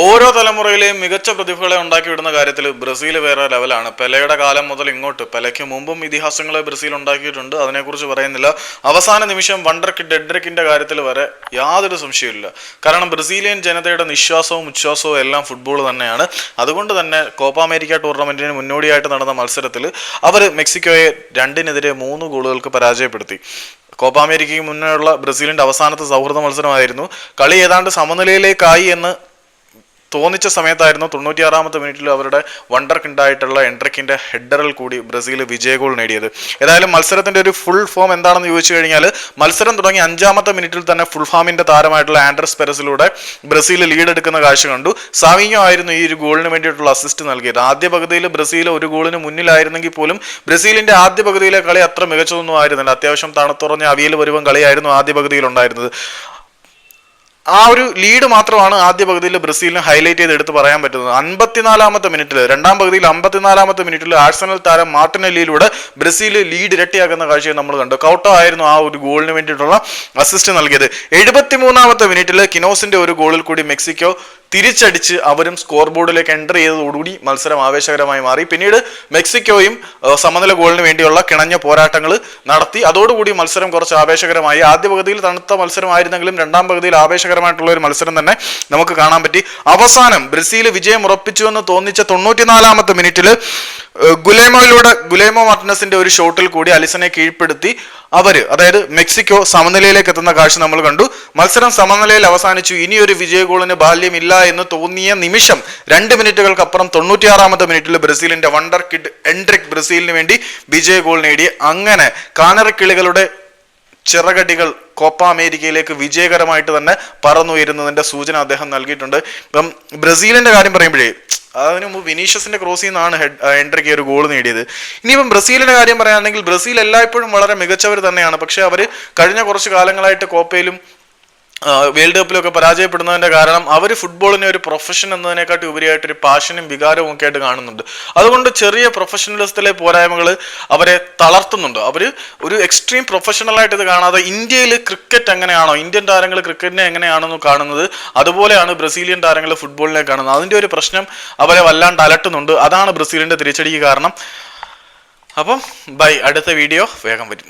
ഓരോ തലമുറയിലെയും മികച്ച പ്രതിഭകളെ ഉണ്ടാക്കിവിടുന്ന കാര്യത്തിൽ ബ്രസീൽ വേറെ ലെവലാണ്. പെലയുടെ കാലം മുതൽ ഇങ്ങോട്ട്. പെലയ്ക്ക് മുമ്പും ഇതിഹാസങ്ങളെ ബ്രസീൽ ഉണ്ടാക്കിയിട്ടുണ്ട്. അതിനെക്കുറിച്ച് പറയുന്നില്ല. അവസാന നിമിഷം വണ്ടർ ഡെഡ്രിക്കിന്റെ കാര്യത്തിൽ വരെ യാതൊരു സംശയമില്ല കാരണം ബ്രസീലിയൻ ജനതയുടെ നിശ്വാസവും ഉച്ഛ്വാസവും എല്ലാം ഫുട്ബോൾ തന്നെയാണ്. അതുകൊണ്ട് തന്നെ കോപ്പ അമേരിക്ക ടൂർണമെന്റിന് മുന്നോടിയായിട്ട് നടന്ന മത്സരത്തിൽ അവർ മെക്സിക്കോയെ രണ്ടിനെതിരെ മൂന്ന് ഗോളുകൾക്ക് പരാജയപ്പെടുത്തി. കോപ്പ അമേരിക്കയ്ക്ക് മുന്നേയുള്ള ബ്രസീലിന്റെ അവസാനത്തെ സൗഹൃദ മത്സരമായിരുന്നു. കളി ഏതാണ്ട് സമനിലയിലേക്കായി എന്ന് തോന്നിച്ച സമയത്തായിരുന്നു തൊണ്ണൂറ്റിയാറാമത്തെ മിനിറ്റിൽ അവരുടെ വണ്ടർക്കുണ്ടായിട്ടുള്ള എൻട്രിക്കിന്റെ ഹെഡറിൽ കൂടി ബ്രസീൽ വിജയഗോൾ നേടിയത്. ഏതായാലും മത്സരത്തിന്റെ ഒരു ഫുൾ ഫോം എന്താണെന്ന് ചോദിച്ചു കഴിഞ്ഞാൽ മത്സരം തുടങ്ങി അഞ്ചാമത്തെ മിനിറ്റിൽ തന്നെ ഫുൾ ഫാമിന്റെ താരമായിട്ടുള്ള ആൻഡ്രസ് പെരസിലൂടെ ബ്രസീൽ ലീഡ് എടുക്കുന്ന കാഴ്ച കണ്ടു. സാവിഞ്ഞോ ആയിരുന്നു ഈ ഒരു ഗോളിന് വേണ്ടിയിട്ടുള്ള അസിസ്റ്റ് നൽകിയത്. ആദ്യ പകുതിയിൽ ബ്രസീൽ ഒരു ഗോളിന് മുന്നിലായിരുന്നെങ്കിൽ പോലും ബ്രസീലിന്റെ ആദ്യ പകുതിയിലെ കളി അത്ര മികച്ചതൊന്നും ആയിരുന്നില്ല. അത്യാവശ്യം തണുത്തുറഞ്ഞ അവിയൽ വരുവം കളിയായിരുന്നു ആദ്യ പകുതിയിൽ ഉണ്ടായിരുന്നത്. ആ ഒരു ലീഡ് മാത്രമാണ് ആദ്യ പകുതിയിൽ ബ്രസീലിന് ഹൈലൈറ്റ് ചെയ്ത് എടുത്ത് പറയാൻ പറ്റുന്നത്. അൻപത്തിനാലാമത്തെ മിനിറ്റിൽ രണ്ടാം പകുതിയിൽ അമ്പത്തിനാലാമത്തെ മിനിറ്റിൽ ആഴ്സണൽ താരം മാർട്ടിനെല്ലിയിലൂടെ ബ്രസീൽ ലീഡ് ഇരട്ടിയാക്കുന്ന കാഴ്ചയെ നമ്മൾ കണ്ടു. കൗട്ടോ ആയിരുന്നു ആ ഒരു ഗോളിന് വേണ്ടിയിട്ടുള്ള അസിസ്റ്റ് നൽകിയത്. എഴുപത്തിമൂന്നാമത്തെ മിനിറ്റിൽ കിനോസിന്റെ ഒരു ഗോളിൽ കൂടി മെക്സിക്കോ തിരിച്ചടിച്ച് അവരും സ്കോർ ബോർഡിലേക്ക് എന്റർ ചെയ്തതോടുകൂടി മത്സരം ആവേശകരമായി മാറി. പിന്നീട് മെക്സിക്കോയും സമനില ഗോളിന് വേണ്ടിയുള്ള കിണഞ്ഞ പോരാട്ടങ്ങൾ നടത്തി. അതോടുകൂടി മത്സരം കുറച്ച് ആവേശകരമായി. ആദ്യ പകുതിയിൽ തണുത്ത മത്സരമായിരുന്നെങ്കിലും രണ്ടാം പകുതിയിൽ ആവേശകരമായിട്ടുള്ള ഒരു മത്സരം തന്നെ നമുക്ക് കാണാൻ പറ്റി. അവസാനം ബ്രസീൽ വിജയം ഉറപ്പിച്ചു എന്ന് തോന്നിച്ച തൊണ്ണൂറ്റിനാലാമത്തെ മിനിറ്റിൽ ഗുലേമോയിലൂടെ ഗുലേമോ മാർട്ടിനസിന്റെ ഒരു ഷോട്ടിൽ കൂടി അലിസനെ കീഴ്പ്പെടുത്തി അവർ അതായത് മെക്സിക്കോ സമനിലയിലേക്ക് എത്തുന്ന കാഴ്ച നമ്മൾ കണ്ടു. മത്സരം സമനിലയിൽ അവസാനിച്ചു. ഇനിയൊരു വിജയ ഗോളിന് ബാല്യമില്ല എന്ന് തോന്നിയ നിമിഷം രണ്ട് മിനിറ്റുകൾക്കപ്പുറം തൊണ്ണൂറ്റിയാറാമത്തെ മിനിറ്റിൽ ബ്രസീലിന്റെ വണ്ടർ കിഡ് എൻഡ്രിക് ബ്രസീലിന് വേണ്ടി വിജയ ഗോൾ നേടി. അങ്ങനെ കാനറക്കിളികളുടെ ചിറകടികൾ കോപ്പ അമേരിക്കയിലേക്ക് വിജയകരമായിട്ട് തന്നെ പറന്നുയരുന്നതിന്റെ സൂചന അദ്ദേഹം നൽകിയിട്ടുണ്ട്. ഇപ്പം ബ്രസീലിന്റെ കാര്യം പറയുമ്പോഴേ അതിന് മുമ്പ് വിനീഷ്യസിന്റെ ക്രോസിൽ നിന്നാണ് ഹെഡ് എൻട്രിക്ക് ഒരു ഗോൾ നേടിയത്. ഇനിയിപ്പം ബ്രസീലിന്റെ കാര്യം പറയുകയാണെങ്കിൽ ബ്രസീൽ എല്ലായ്പ്പോഴും വളരെ മികച്ചവർ തന്നെയാണ്. പക്ഷെ അവർ കഴിഞ്ഞ കുറച്ച് കാലങ്ങളായിട്ട് കോപ്പയിലും വേൾഡ് കപ്പിലൊക്കെ പരാജയപ്പെടുന്നതിന്റെ കാരണം അവർ ഫുട്ബോളിനെ ഒരു പ്രൊഫഷൻ എന്നതിനെക്കാട്ടി ഉപരിയായിട്ട് ഒരു പാഷനും വികാരവും ഒക്കെ ആയിട്ട് കാണുന്നുണ്ട്. അതുകൊണ്ട് ചെറിയ പ്രൊഫഷണലിസത്തിലെ പോരായ്മകൾ അവരെ തളർത്തുന്നുണ്ട്. അവർ ഒരു എക്സ്ട്രീം പ്രൊഫഷണലായിട്ട് ഇത് കാണാതെ ഇന്ത്യയിൽ ക്രിക്കറ്റ് എങ്ങനെയാണോ ഇന്ത്യൻ താരങ്ങൾ ക്രിക്കറ്റിനെ എങ്ങനെയാണെന്ന് കാണുന്നത് അതുപോലെയാണ് ബ്രസീലിയൻ താരങ്ങൾ ഫുട്ബോളിനെ കാണുന്നത്. അതിന്റെ ഒരു പ്രശ്നം അവരെ വല്ലാണ്ട് അലട്ടുന്നുണ്ട്. അതാണ് ബ്രസീലിന്റെ തിരിച്ചടിക്ക് കാരണം. അപ്പം ബൈ അടുത്ത വീഡിയോ വേഗം വരും.